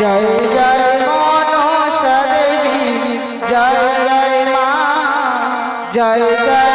জয় জয় মনসা দেবী জয় জয় মা জয় জয়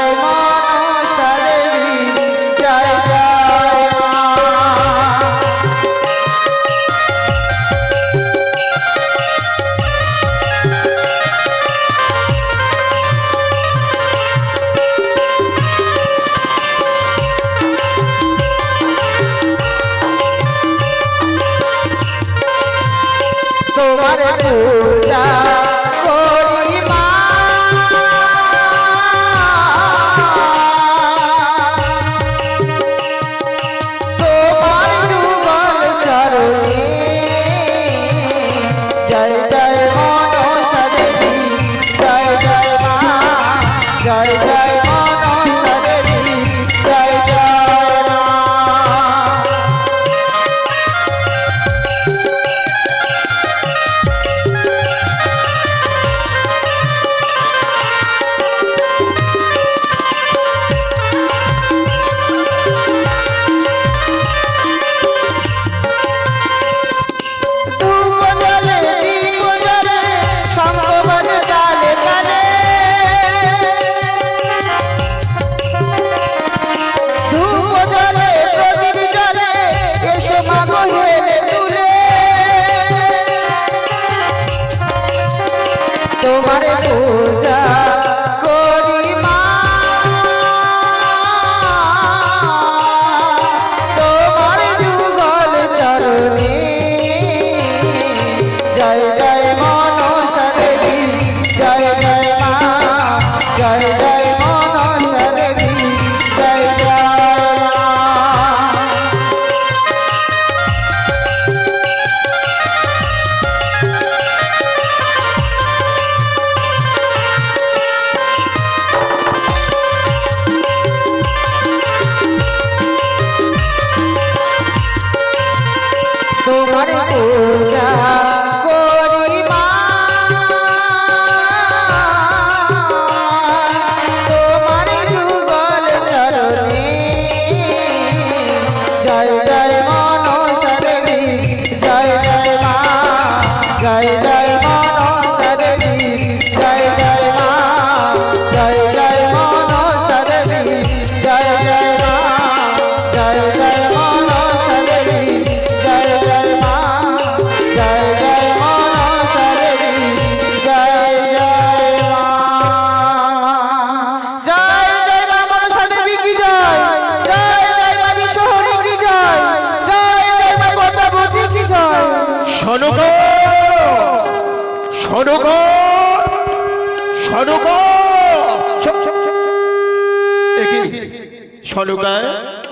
সনকা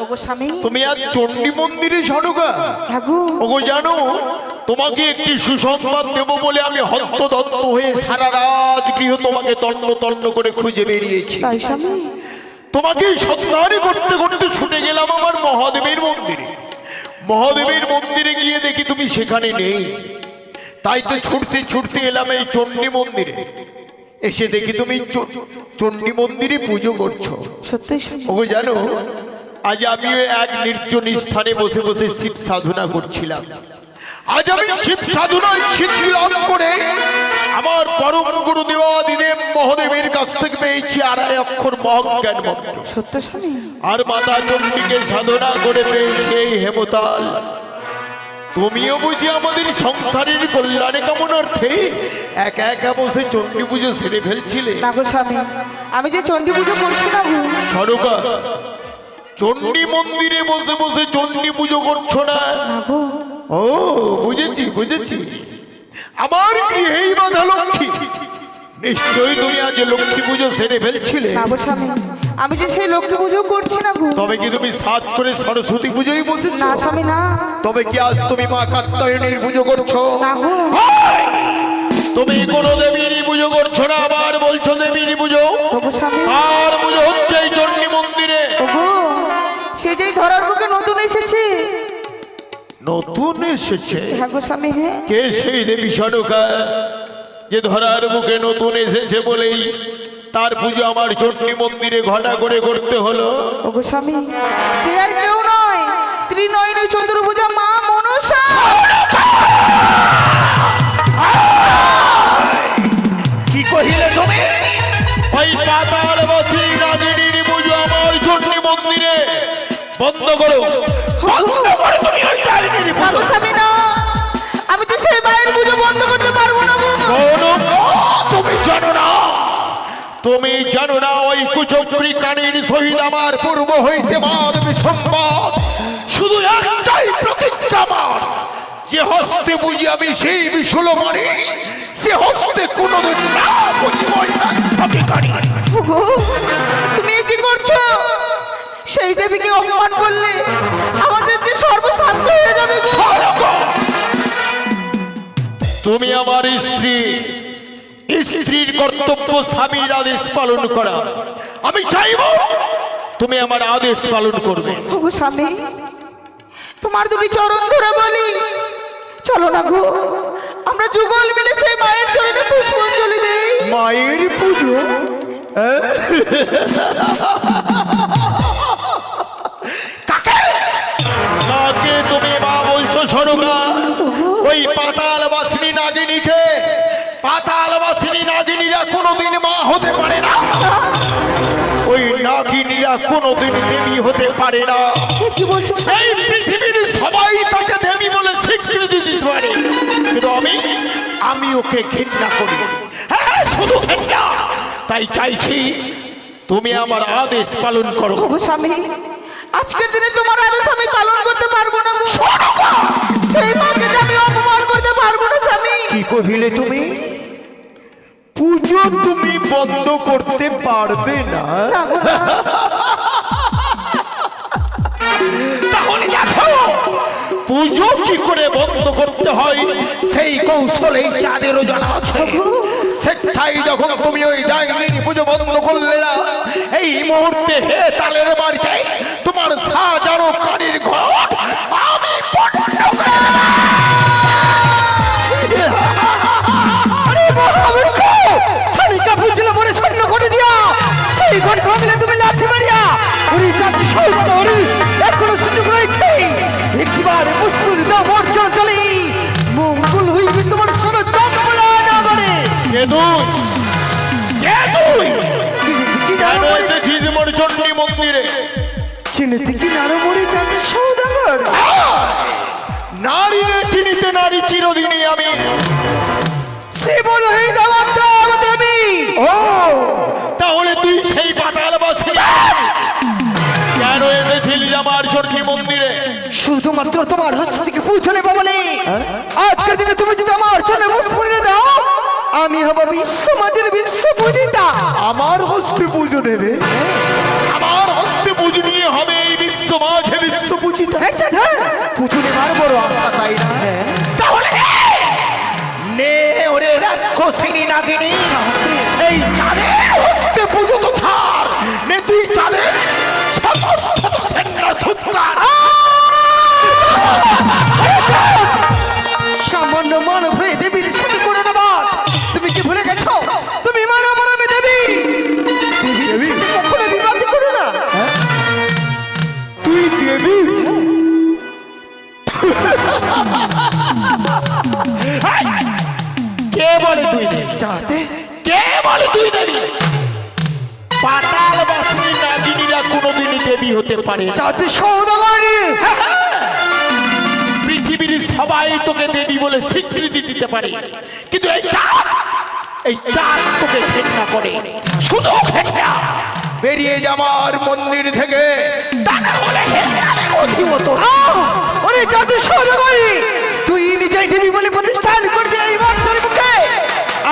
ওগো স্বামী। তুমি আজ চণ্ডী মন্দিরে সনকা ওগো জানো তোমাকে একটি সুসংবাদ দেব বলে আমি হন্তদত্ত হয়ে সারা রাজগৃহ তোমাকে তন্ন তন্ন করে খুঁজে বেরিয়েছি। তোমাকে সন্ধান করতে করতে ছুটে গেলাম আমার মহাদেবের মন্দিরে। মহাদেবের মন্দিরে গিয়ে দেখি তুমি সেখানে নেই। তাই তো ছুটতে ছুটতে এলাম এই চণ্ডী মন্দিরে। এসে দেখি তুমি চণ্ডী মন্দিরে পুজো করছ। সত্যি ওগো জানো আজ আমি এক নির্জন স্থানে বসে বসে শিব সাধনা করছিলাম। আজ আমি শিব সাধনায় সিদ্ধি লাভ করে আমার পরম গুরু দেবাদিদেব মহাদেবের কাছ থেকে পেয়েছি আড়াই অক্ষর মহজ্ঞান মন্ত্র। সত্য। আর মাতা চণ্ডীকে সাধনা করে পেয়েছে এই হেমতাল। তুমিও বুঝি আমাদের সংসারের কল্যাণে কামনার্থে একা একা বসে চণ্ডী পুজো সেরে ফেলছিলে? স্বামী আমি যে চণ্ডী পুজো করছি না সরকা চণ্ডী মন্দিরে বসে বসে চণ্ডী পুজো করছ না? না ও বুঝেছি বুঝেছি। আমার গৃহেই বাধা লক্ষ্মী। নিশ্চয়ই তুমি আজ লক্ষ্মী পুজো সেরে ফেলছিলে। স্বামী। আমি যে সেই লক্ষ্মী পুজো করছি না তবে কি তুমি সাত করে সরস্বতী পুজোই বসেছো? না স্বামী না। তবে কি আজ তুমি মা কাত্তায়নের পুজো করছ? না গো। তুমি কোন দেবীরই পুজো করছ না আবার বলছো দেবীরই পুজো? আর পুজো হচ্ছে এই চণ্ডী মন্দিরে। সে যেই ধরার মুখে নতুন এসেছে। নতুন এসেছে? হ্যাঁ গো স্বামী হ্যাঁ। কে সেই দেবী সনকা যে ধরার মুখে নতুন এসেছে বলেই তার পুজো আমার চটনি মন্দিরে ঘটা করে করতে হলো। সে আর কেউ নয়। নয় চন্দ্র পূজা মা মনসা। কি কহিলে তুমি? আমার মন্দিরে। বন্ধ করো। বন্ধ করো তুমি ওই রাজিনীর পুজো। কুচক্রী কানির সহিত আমার পূর্ব হইতে বাদ বিসম্বাদ। শুধু একটাই প্রতিজ্ঞা আমার যে হস্তে বুঝি আমি সেই বিশুল মানি সে হস্তে কোনোদিন না তুমি কি করছ? সেই দেবীকে অপমান করলে আমাদের যে সর্বশান্ত হয়ে যাবে তুমি আমার স্ত্রী। স্ত্রীর কর্তব্য স্বামীর আদেশ পালন করা। আমি চাইব তুমি আমার আদেশ পালন করবে। ওগো স্বামী তোমার দুটি চরণ ধরে বলি চলো না গো আমরা যুগল মিলে সেই মায়ের চরণে পুষ্পাঞ্জলি দেই। মায়ের পুজো? কাকে? কাকে তুমি মা বলছো সরকা ওই পাতাল বাসিনী নাগিনীকে পাতাল বাসিনী নাগিনীরা কোনোদিন মা হতে পারে না। ওই নাগিনীরা কোনোদিন দেবী হতে পারে না। কি বলছো? এই পৃথিবীর সবাই তাকে দেবী বলে স্বীকৃতি দিতে পারে। কিন্তু আমি আমি ওকে ঘৃণা করি। হ্যাঁ হ্যাঁ, শুধু ঘৃণা। তাই চাইছি তুমি আমার আদেশ পালন করো। স্বামী আজকের দিনে তোমার আদেশ আমি পালন করতে পারব না সেই মাকে আমি অপমান করতে পারব না স্বামী। কি কহিলে তুমি? পুজো তুমি বন্ধ করতে পারবে না। তাহলে দেখো, পুজো কি করে বন্ধ করতে হয় সেই কৌশল এই চাঁদেরও জানা আছে স্বেচ্ছাই যখন তুমি ওই ডাইনির পুজো বন্ধ করলে না, এই মুহূর্তে হে তালের বাড়িতে তোমার সাজানো কানির চিনিতে কি নারমরি জাতি সৌদাগর নারী রে চিনিতে নারী চিরদিনই আমি। সে হয়ে দেবী। ও তাহলে তুই সেই পাতাল বাসি। কেন এসেছিলি আমার চণ্ডী মন্দিরে? শুধুমাত্র তোমার হস্ত থেকে পৌঁছে নেব বলে। আজকের দিনে তুমি যদি আমার মুসপুরে দাও আমি হব বিশ্বমাদের বিশ্ব পূজিতা আমার হস্তে পুজো নেবে? বিশ্ব পূজিতা আচ্ছা হ্যাঁ নেবার বড় আশা তাই না? তাহলে নে ওরে রাক্ষসিনী নাগিনী এই চাঁদের হস্তে পুজো তো ছাড় নে তুই চাঁদের সমস্ত ঘেন্না থুৎকার চাহতে সৌদাগর পৃথিবীর সবাই তোকে দেবী বলে স্বীকৃতি দিতে পারে। কিন্তু এই চাঁদ এই চাঁদ তোকে ঘেন্না করে। শুধু ঘেন্না বেরিয়ে যাবার মন্দির থেকে। ওরে সৌদাগর তুই নিজেই দেবী বলে প্রতিষ্ঠান করবি এই মুখে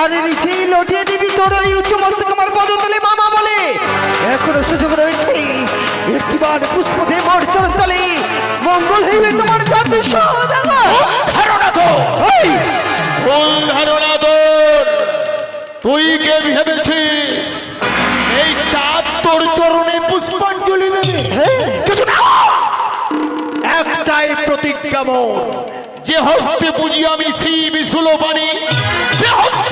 আরে নিচেই লটিয়ে দিবি তোর এই উচ্চ মস্তক আমার পদতলে মামা। এখনও সুযোগ রয়েছে। একটিবার পুষ্প দেব তলে মঙ্গল হইবে তোমার জাতি ধারণা তো ভুল ধারণা তোর তুই কে ভেবেছিস? এই চাঁদ তোর চরণে পুষ্পাঞ্জলি দেবে। হ্যাঁ। কিন্তু না। একটাই প্রতিজ্ঞা যে হস্তে পুজি আমি সেই বিশুল বাণী সে হস্তে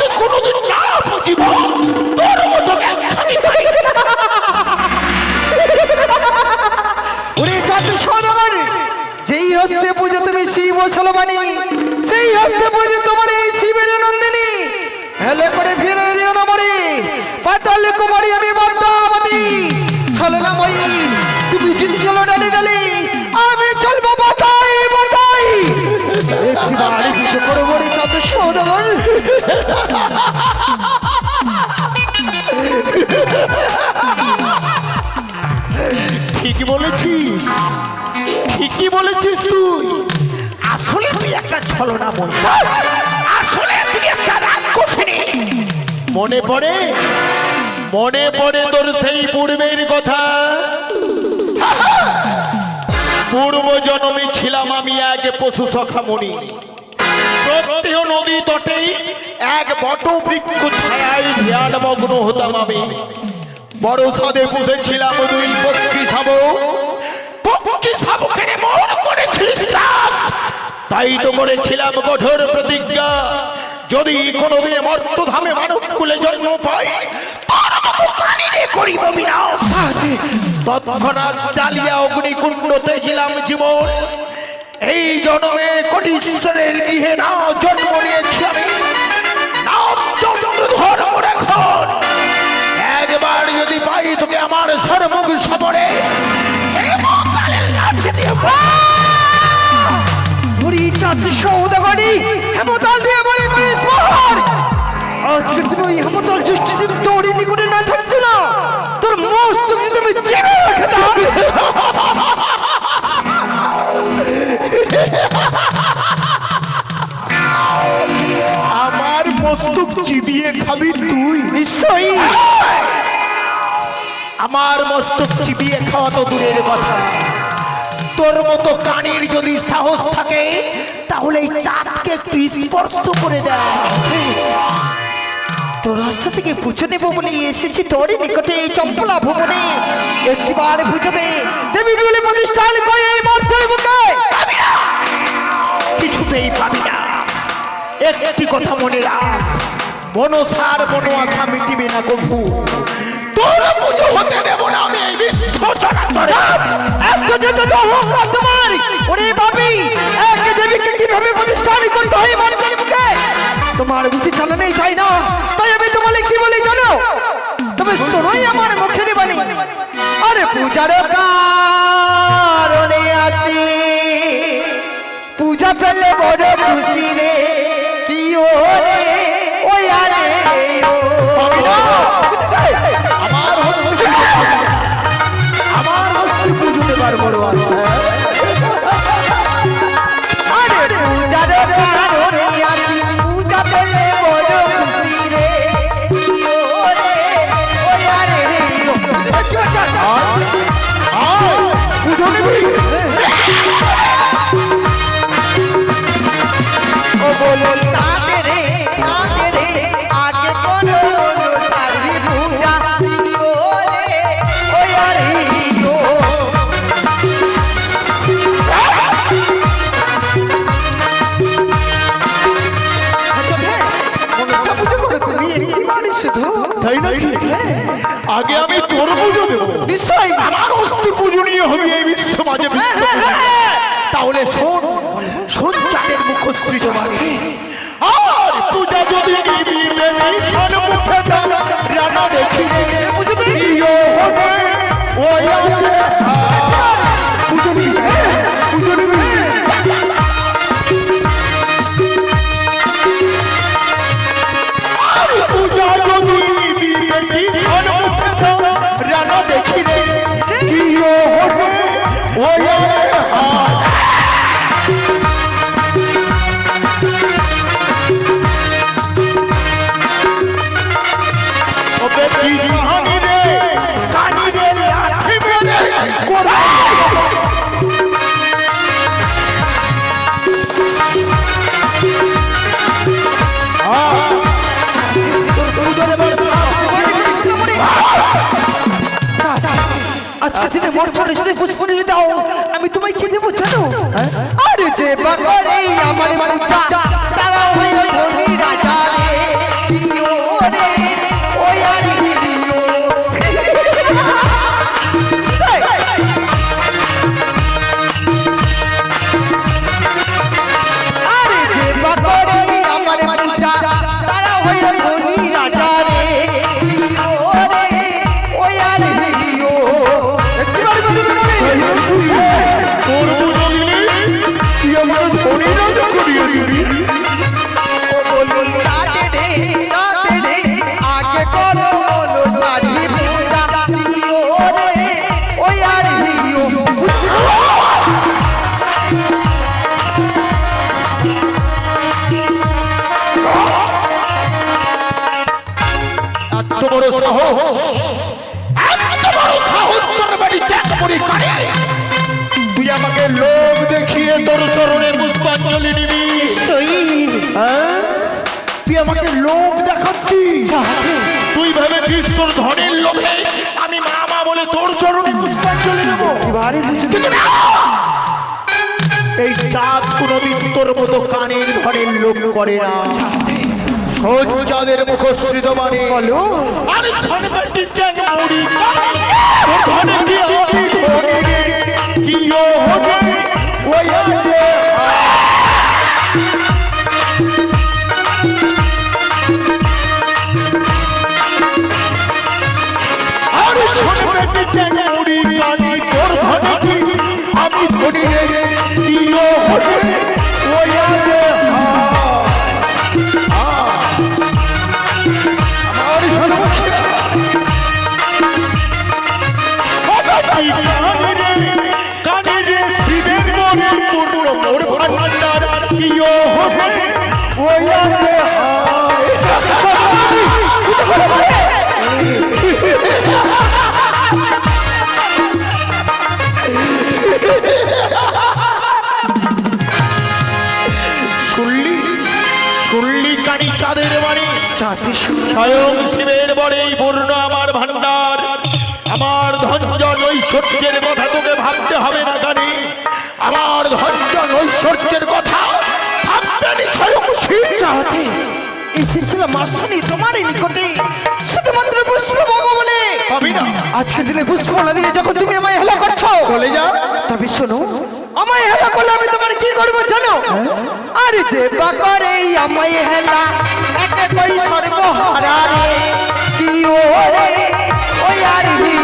বলেছিস তুই? আসলে তুই একটা ছলনা মন আসলে তুই একটা রাক্ষসিনী। মনে পড়ে? মনে পড়ে তোর সেই পূর্বের কথা? পূর্ব জন্মে ছিলাম আমি এক পশু সখামণি। প্রত্যেক নদী তটে এক বট বৃক্ষ ছায়ায় ধ্যান মগ্ন হতাম আমি। বড় সাদে পুষেছিলাম দুই পক্ষী শাবক তাই তো করেছিলাম কঠোর প্রতিজ্ঞা। যদি কোনোদিন মর্তধামে মানব কুলে জন্ম পাই, তার মতো কানিরে করিব বিনাশ তৎক্ষণাৎ চালিয়া অগ্নিকুণ্ডতে ছিলাম জীবন। এই জন্মের কোটিশ্বরের গৃহে না জন্ম নিয়েছি আমি। নাম চন্দ্রধর এখন একবার যদি পাই তোকে আমার সর্বমুখ সবরে বুড়ি চাঁদ সৌদাগরি হেমতাল দিয়ে বলি বলি স্মরণ আজকের দিন ওই হেমতাল জ্যেষ্ঠ দিন তোর নিকটে না থাকতো না। তোর মস্তক যদি আমি চেপে রাখতাম আমার মস্তক চিবিয়ে খাবি তুই। নিশ্চয়ই। আমার মস্তক চিবিয়ে খাওয়া তো দূরের কথা। তোর মতো কানির যদি সাহস থাকে তাহলে এই চাঁদকে একটু স্পর্শ করে দেয় তোর রাস্তা থেকে পুজো নেব বলে এসেছি তোর নিকটে এই চম্পলা ভুবনে। একটিবার পুজো দে। দেবী বলে প্রতিষ্ঠান করে এই মর্তের বুকে কিছুতেই পাবি না। একটি কথা মনে রাখ মনসার মনো আশা মিটিবে না কভু। তোর পুজো হতে দেব না আমি বিশ্ব চরাচরে। তো অহংকার তোমার ওরে বাপি, এক দেবীকে কীভাবে প্রতিষ্ঠান করতে তোমার বুঝি জানা নেই তাই না, তাই আমি তোমাকে কি বলি জানো? তবে শোনোই আমার মুখের বাণী। আরে পূজার কারণে আসি। পূজা পেলে বড় খুশি রে, কি ও রে? ওই আরে, ও। চাঁদের মুখশ্রী তোমাকে আর লোভ দেখিয়ে তোর চরণে পুষ্পাঞ্জলি নিবি হ্যাঁ? তুই আমাকে লোভ দেখাচ্ছিস। তুই ভেবেছিস তোর ধনের লোভে আমি মামা বলে তোর চরণে পুষ্পাঞ্জলি দেবো! এই চাঁদ কোনদিন তোর মতো কানের ধনের লোভ করে না। সজ্জাদের মুখশ্রিত বাণী। বলো। আরে সনবাটি চ্যাং মুড়ি ধনে কি আমি ধনী কি হবে ওই আছে আরে সনবাটি চ্যাং মুড়ি কানি তোর ধনে আমি ধনী রে, কি হবে চাঁদের বাড়ি চাঁদে স্বয়ং শিবের বড়েই পূর্ণ আমার ভান্ডার আমার ধৈর্য নৈশ্বর্যের কথা তোকে ভাবতে হবে না কানি। আমার ধৈর্য নৈশ্বর্যের কথা ভাবতে স্বয়ং শিব। চাঁদে এসেছিলাম মাসানি তোমার এই নিকটে। শুধুমাত্র পুষ্প বাবা বলে পাবি না। আজকে দিনে পুষ্পমালা দিয়ে যখন তুমি আমায় হেলা করছ চলে যা। তবে শোনো আমায় হেলা করলে আমি তোমার কি করব জানো? আরে যে বা করে আমায় হেলা একে কই সর্বহারা রে? কি ও রে? ওই আর হি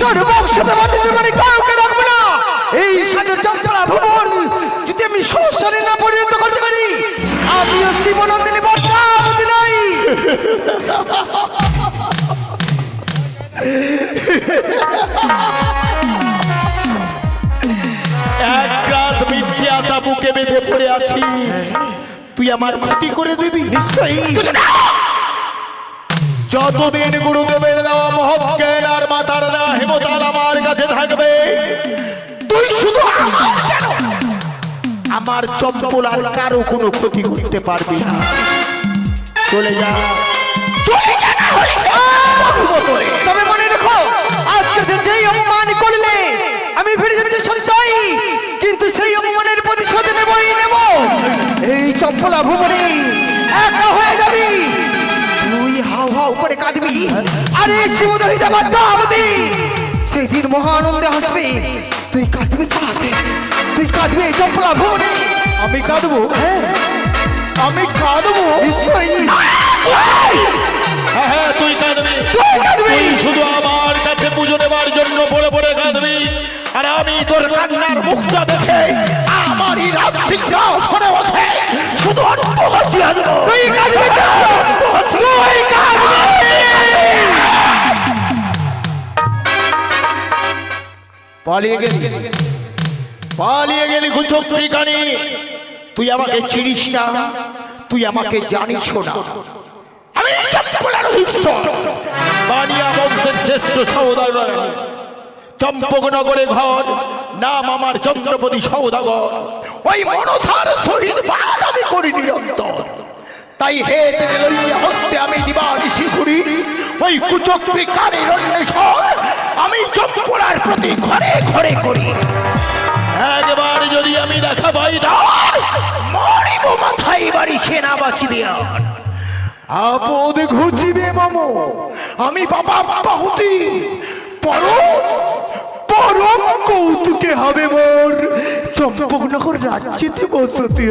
তোর বংশতে মানে কাউকে রাখব না। এই সাগর চঞ্চলা ভবন যদি আমি সংসারে না পরিণত করতে পারি আমিও শিবনন্দিনী বর্ষাবতী নই। এক গ্রাস মিথ্যে আশা বুকে বেঁধে পড়ে আছিস। তুই আমার ক্ষতি করে দিবি। নিশ্চয়ই। যতদিন গুরুদেবের মহৎ জ্ঞান আর মাতার দেওয়া হেমতাল আমার কাছে থাকবে, তুই শুধু আমার চম্পল আর কারও কোনো ক্ষতি করতে পারবি না। চলে যা। না তবে মনে রেখো আজকে যেই অপমান করলে আমি ফিরে যাচ্ছি সত্যই, কিন্তু সেই অপমানের প্রতিশোধ নেবই নেব। এই চম্পলা ভুবনে একা হয়ে যাবি। হাউ হাউ করে কাঁদবি। আরে শিবদহিতা বাদ্যাবতী সেদিন মহানন্দে হাসবি। তুই কাঁদবি চাহাতে তুই কাঁদবি এই চম্পলা ভুবনে। আমি কাঁদবো? হ্যাঁ। আমি কাঁদবো? নিশ্চয়ই। হ্যাঁ হ্যাঁ তুই কাঁদবি। তুই কাঁদবি। শুধু আমার কাছে পুজো নেবার জন্য পড়ে পড়ে কাঁদবি। আর আমি তোর কান্নার মুখটা দেখে আমারই রাজশিক্ষা সরে বসে শুধু অন্ত হাসি আসব তুই কাঁদবি পালিয়ে গেলি। পালিয়ে গেলি কুচক্রি কানি তুই আমাকে চিনিস না, তুই আমাকে জানিস না। আমি বানিয়া বংশের শ্রেষ্ঠ সৌদাগর চম্পকনগরে ঘর, নাম আমার চন্দ্রপতি সৌদাগর। ওই মনসার সহিত বাদ আমি করি নিরন্তর। তাই হে তেরে লইয়া হস্তে আমি দিবানিশি ঘুরি ওই কুচক্রিকারের অন্বেষণ আমি চম্পলার প্রতি ঘরে ঘরে করি। একবার যদি আমি দেখা পাই দাঁড় মরিব মাথায় বাড়ি সেনা বাঁচিবে আর। আপদ ঘুচিবে মম। আমি বাবা বাহুতি পরম পরম কৌতুকে হবে মোর। চম্পকনগর রাজ্যেতে বসতি